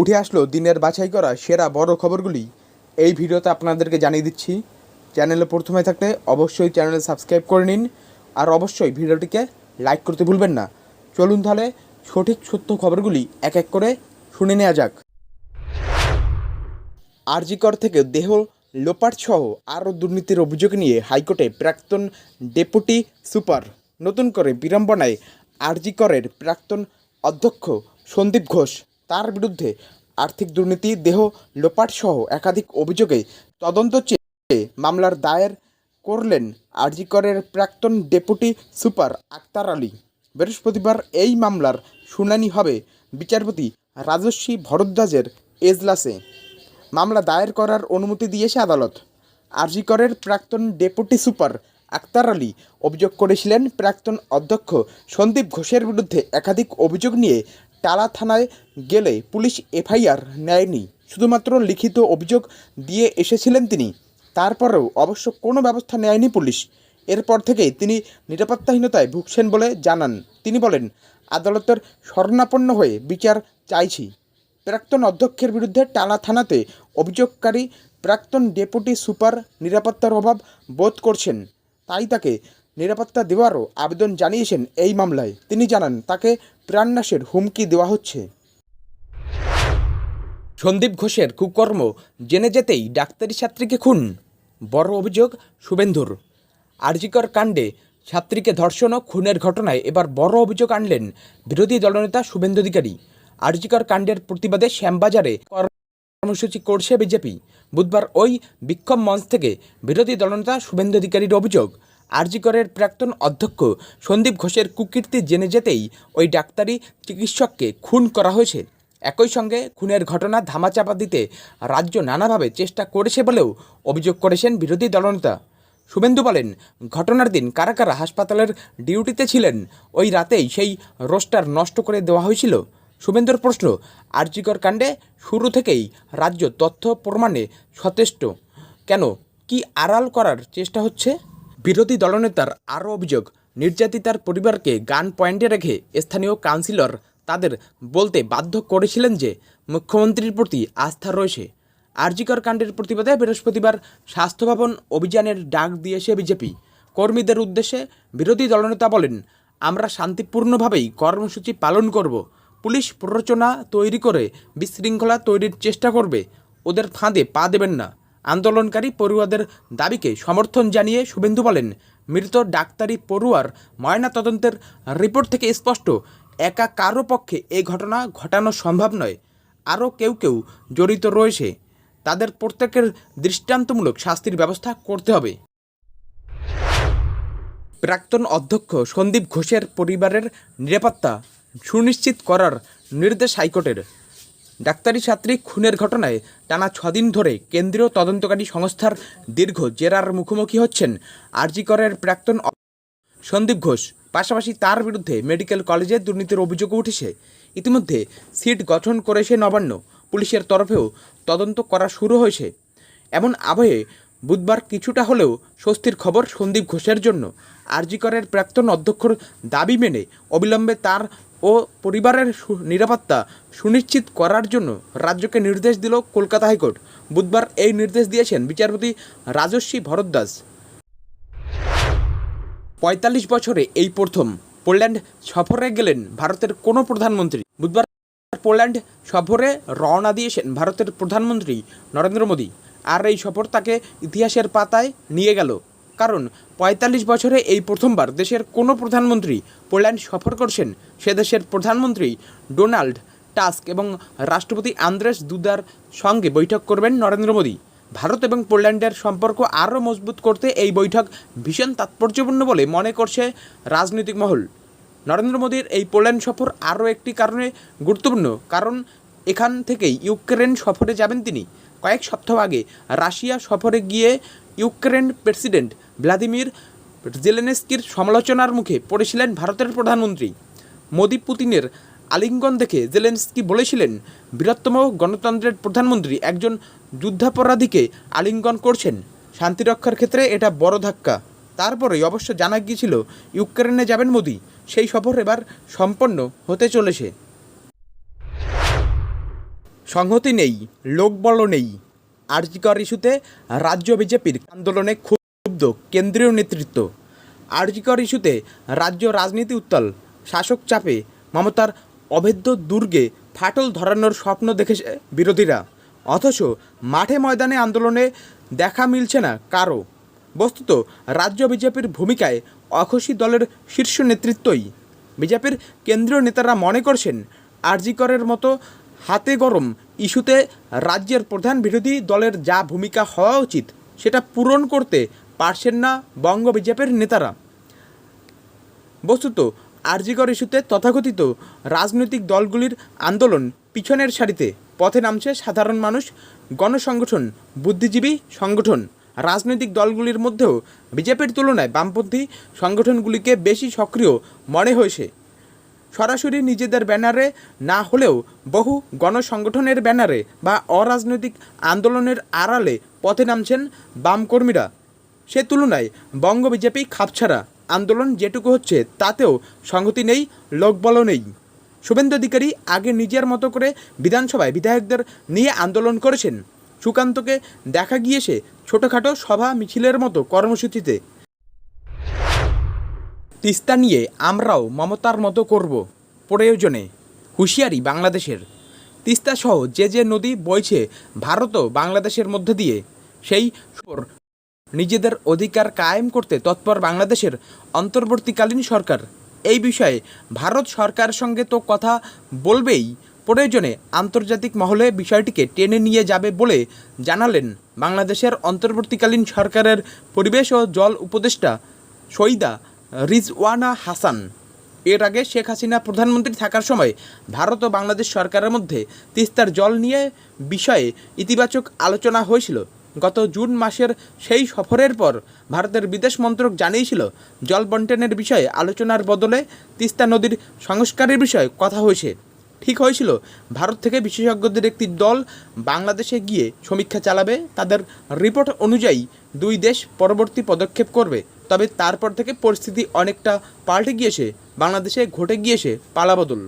উঠে আসলো দিনের বাছাই করা সেরা বড় খবরগুলি। এই ভিডিওতে আপনাদেরকে জানিয়ে দিচ্ছি, চ্যানেলে প্রথমে থাকলে অবশ্যই চ্যানেলে সাবস্ক্রাইব করে নিন আর অবশ্যই ভিডিওটিকে লাইক করতে ভুলবেন না। চলুন তাহলে সঠিক সত্য খবরগুলি এক এক করে শুনে নেওয়া যাক। আরজিকর থেকে দেহ লোপাট সহ আরও দুর্নীতির অভিযোগ নিয়ে হাইকোর্টে প্রাক্তন ডেপুটি সুপার নতুন করে বিড়ম্বনায় আরজিকরের প্রাক্তন অধ্যক্ষ সন্দীপ ঘোষ তার বিরুদ্ধে আর্থিক দুর্নীতি, দেহ লোপাট সহ একাধিক অভিযোগে তদন্ত চেয়ে মামলার দায়ের করলেন আরজিকরের প্রাক্তন ডেপুটি সুপার আক্তার আলী। বৃহস্পতিবার এই মামলার শুনানি হবে বিচারপতি রাজস্বী ভরদ্বাজের এজলাসে। মামলা দায়ের করার অনুমতি দিয়েছে আদালত। আরজিকরের প্রাক্তন ডেপুটি সুপার আক্তার আলী অভিযোগ করেছিলেন, প্রাক্তন অধ্যক্ষ সন্দীপ ঘোষের বিরুদ্ধে একাধিক অভিযোগ নিয়ে টালা থানায় গেলে পুলিশ এফআইআর নেয়নি। শুধুমাত্র লিখিত অভিযোগ দিয়ে এসেছিলেন তিনি। তারপরেও অবশ্য কোনো ব্যবস্থা নেয়নি পুলিশ। এরপর থেকেই তিনি নিরাপত্তাহীনতায় ভুগছেন বলে জানান। তিনি বলেন, আদালতের শরণাপন্ন হয়ে বিচার চাইছি। প্রাক্তন অধ্যক্ষের বিরুদ্ধে টালা থানাতে অভিযোগকারী প্রাক্তন ডেপুটি সুপার নিরাপত্তার অভাব বোধ করছেন। তাই তাকে নিরাপত্তা দেওয়ারও আবেদন জানিয়েছেন এই মামলায়। তিনি জানান, তাকে প্রাণনাশের হুমকি দেওয়া হচ্ছে। সন্দীপ ঘোষের কুকর্ম, জেনে যেতেই ডাক্তারি ছাত্রীকে খুন। বড় অভিযোগ, শুভেন্দুর। আরজিকর কাণ্ডে ছাত্রীকে ধর্ষণ ও খুনের ঘটনায় এবার বড় অভিযোগ আনলেন বিরোধী দলনেতা শুভেন্দু অধিকারী। আরজিকর কাণ্ডের প্রতিবাদে শ্যামবাজারে কর্মসূচি করছে বিজেপি। বুধবার ওই বিক্ষোভ মঞ্চ থেকে বিরোধী দলনেতা শুভেন্দু অধিকারীর অভিযোগ আরজিকরের প্রাক্তন অধ্যক্ষ সন্দীপ ঘোষের কুকীর্তি জেনে যেতেই ওই ডাক্তারি চিকিৎসককে খুন করা হয়েছে। একই সঙ্গে খুনের ঘটনা ধামাচাপা দিতে রাজ্য নানাভাবে চেষ্টা করেছে বলেও অভিযোগ করেছেন বিরোধী দলনেতা। শুভেন্দু বলেন, ঘটনার দিন কারা কারা হাসপাতালের ডিউটিতে ছিলেন, ওই রাতেই সেই রোস্টার নষ্ট করে দেওয়া হয়েছিল। শুভেন্দুর প্রশ্ন আর্যিকর কাণ্ডে শুরু থেকেই রাজ্য তথ্য প্রমাণে সচেষ্ট কেন? কি আড়াল করার চেষ্টা হচ্ছে? বিরোধী দলনেতার আরও অভিযোগ, নির্যাতিতার পরিবারকে গান পয়েন্টে রেখে স্থানীয় কাউন্সিলর তাদের বলতে বাধ্য করেছিলেন যে মুখ্যমন্ত্রীর প্রতি আস্থা রয়েছে। আরজিকর কাণ্ডের প্রতিবাদে বৃহস্পতিবার স্বাস্থ্য ভবন অভিযানের ডাক দিয়েছে বিজেপি। কর্মীদের উদ্দেশ্যে বিরোধী দলনেতা বলেন, আমরা শান্তিপূর্ণভাবেই কর্মসূচি পালন করব। পুলিশ প্ররোচনা তৈরি করে বিশৃঙ্খলা তৈরির চেষ্টা করবে। ওদের ফাঁদে পা দেবেন না। আন্দোলনকারী পড়ুয়াদের দাবিকে সমর্থন জানিয়ে শুভেন্দু বলেন, মৃত ডাক্তারি পড়ুয়ার ময়না তদন্তের রিপোর্ট থেকে স্পষ্ট, একা কারও পক্ষে এ ঘটনা ঘটানো সম্ভব নয়, আরও কেউ কেউ জড়িত রয়েছে। তাদের প্রত্যেকের দৃষ্টান্তমূলক শাস্তির ব্যবস্থা করতে হবে। প্রাক্তন অধ্যক্ষ সন্দীপ ঘোষের পরিবারের নিরাপত্তা সুনিশ্চিত করার নির্দেশ হাইকোর্টের। ডাক্তারি ছাত্রী খুনের ঘটনায় টানা ছদিন ধরে কেন্দ্রীয় তদন্তকারী সংস্থার দীর্ঘ জেরার মুখোমুখি হচ্ছেন আরজিকরের প্রাক্তন সন্দীপ ঘোষ। পাশাপাশি তার বিরুদ্ধে মেডিকেল কলেজে দুর্নীতির অভিযোগও উঠেছে। ইতিমধ্যে সিট গঠন করেছে নবান্ন। পুলিশের তরফেও তদন্ত করা শুরু হয়েছে। এমন আবহে বুধবার কিছুটা হলেও স্বস্তির খবর সন্দীপ ঘোষের জন্য। আরজিকরের প্রাক্তন অধ্যক্ষর দাবি মেনে অবিলম্বে তার ও পরিবারের নিরাপত্তা সুনিশ্চিত করার জন্য রাজ্যকে নির্দেশ দিল কলকাতা হাইকোর্ট। বুধবার এই নির্দেশ দিয়েছেন বিচারপতি রাজস্বী ভরদ্বাজ। পঁয়তাল্লিশ বছরে এই প্রথম পোল্যান্ড সফরে গেলেন ভারতের কোনো প্রধানমন্ত্রী। বুধবার পোল্যান্ড সফরে রওনা দিয়েছেন ভারতের প্রধানমন্ত্রী নরেন্দ্র মোদী। আর এই সফর তাকে ইতিহাসের পাতায় নিয়ে গেল। কারণ পঁয়তাল্লিশ বছরে এই প্রথমবার দেশের কোনো প্রধানমন্ত্রী পোল্যান্ড সফর করছেন, সে দেশের প্রধানমন্ত্রী ডোনাল্ড টাস্ক এবং রাষ্ট্রপতি আন্দ্রেস দুদার সঙ্গে বৈঠক করবেন নরেন্দ্র মোদী। ভারত এবং পোল্যান্ডের সম্পর্ক আরও মজবুত করতে এই বৈঠক ভীষণ তাৎপর্যপূর্ণ বলে মনে করছে রাজনৈতিক মহল। নরেন্দ্র মোদীর এই পোল্যান্ড সফর আরও একটি কারণে গুরুত্বপূর্ণ, কারণ এখান থেকেই ইউক্রেন সফরে যাবেন তিনি। কয়েক সপ্তাহ আগে রাশিয়া সফরে গিয়ে ইউক্রেন প্রেসিডেন্ট ভ্লাদিমির জেলেনস্কির সমালোচনার মুখে পড়েছিলেন ভারতের প্রধানমন্ত্রী। মোদি পুতিনের আলিঙ্গন দেখে জেলেনস্কি বলেছিলেন, বৃহত্তম গণতন্ত্রের প্রধানমন্ত্রী একজন যুদ্ধাপরাধীকে আলিঙ্গন করছেন। শান্তিরক্ষার ক্ষেত্রে এটা বড় ধাক্কা। তারপরেই অবশ্য জানা গিয়েছিল ইউক্রেনে যাবেন মোদি। সেই সফর এবার সম্পন্ন হতে চলেছে। সংহতি নেই লোকবল নেই। আরজিকর ইস্যুতে রাজ্য বিজেপির আন্দোলনে ক্ষুব্ধ কেন্দ্রীয় নেতৃত্ব। আরজিকর ইস্যুতে রাজ্য রাজনীতি উত্তাল, শাসক চাপে, মমতার অভেদ্য দুর্গে ফাটল ধরানোর স্বপ্ন দেখেছে বিরোধীরা। অথচ মাঠে ময়দানে আন্দোলনে দেখা মিলছে না কারও বস্তুত রাজ্য বিজেপির ভূমিকায় অখুশি দলের শীর্ষ নেতৃত্বই। বিজেপির কেন্দ্রীয় নেতারা মনে করছেন আরজিকরের মতো হাতে গরম ইস্যুতে রাজ্যের প্রধান বিরোধী দলের যা ভূমিকা হওয়া উচিত, সেটা পূরণ করতে পারছেন না বঙ্গ বিজেপির নেতারা। বস্তুত, আরজিকর ইস্যুতে তথাকথিত রাজনৈতিক দলগুলির আন্দোলন পিছনের সারিতে পথে নামছে সাধারণ মানুষ, গণসংগঠন, বুদ্ধিজীবী সংগঠন। রাজনৈতিক দলগুলির মধ্যেও বিজেপির তুলনায় বামপন্থী সংগঠনগুলিকে বেশি সক্রিয় মনে হয়েছে। সরাসরি নিজেদের ব্যানারে না হলেও বহু গণসংগঠনের ব্যানারে বা অরাজনৈতিক আন্দোলনের আড়ালে পথে নামছেন বাম কর্মীরা সে তুলনায় বঙ্গ বিজেপি খাপছাড়া। আন্দোলন যেটুকু হচ্ছে তাতেও সংহতি নেই, লোকবলও নেই। শুভেন্দু অধিকারী আগে নিজের মতো করে বিধানসভায় বিধায়কদের নিয়ে আন্দোলন করেছেন। সুকান্তকে দেখা গিয়েছে ছোটোখাটো সভা মিছিলের মতো কর্মসূচিতে। তিস্তা নিয়ে আমরাও মমতার মতো করব। প্রয়োজনে হুঁশিয়ারি বাংলাদেশের। তিস্তা সহ যে যে নদী বইছে ভারত ও বাংলাদেশের মধ্য দিয়ে সেই নিজেদের অধিকার কায়েম করতে তৎপর বাংলাদেশের অন্তর্বর্তীকালীন সরকার। এই বিষয়ে ভারত সরকারের সঙ্গে তো কথা বলবেই, প্রয়োজনে আন্তর্জাতিক মহলে বিষয়টিকে টেনে নিয়ে যাবে বলে জানালেন বাংলাদেশের অন্তর্বর্তীকালীন সরকারের পরিবেশ ও জল উপদেষ্টা সৈদা রিজওয়ানা হাসান। এর আগে শেখ হাসিনা প্রধানমন্ত্রী থাকার সময় ভারত ও বাংলাদেশ সরকারের মধ্যে তিস্তার জল নিয়ে বিষয়ে ইতিবাচক আলোচনা হয়েছিল। গত জুন মাসের সেই সফরের পর ভারতের বিদেশ মন্ত্রক জানিয়েছিল, জল বন্টনের বিষয়ে আলোচনার বদলে তিস্তা নদীর সংস্কারের বিষয়ে কথা হয়েছে। ঠিক হয়েছিল, ভারত থেকে বিশেষজ্ঞদের একটি দল বাংলাদেশে গিয়ে সমীক্ষা চালাবে। তাদের রিপোর্ট অনুযায়ী দুই দেশ পরবর্তী পদক্ষেপ করবে। তবে তারপর থেকে পরিস্থিতি অনেকটা পাল্টে গিয়েছে। বাংলাদেশে ঘটে গিয়েছে পালাবদল।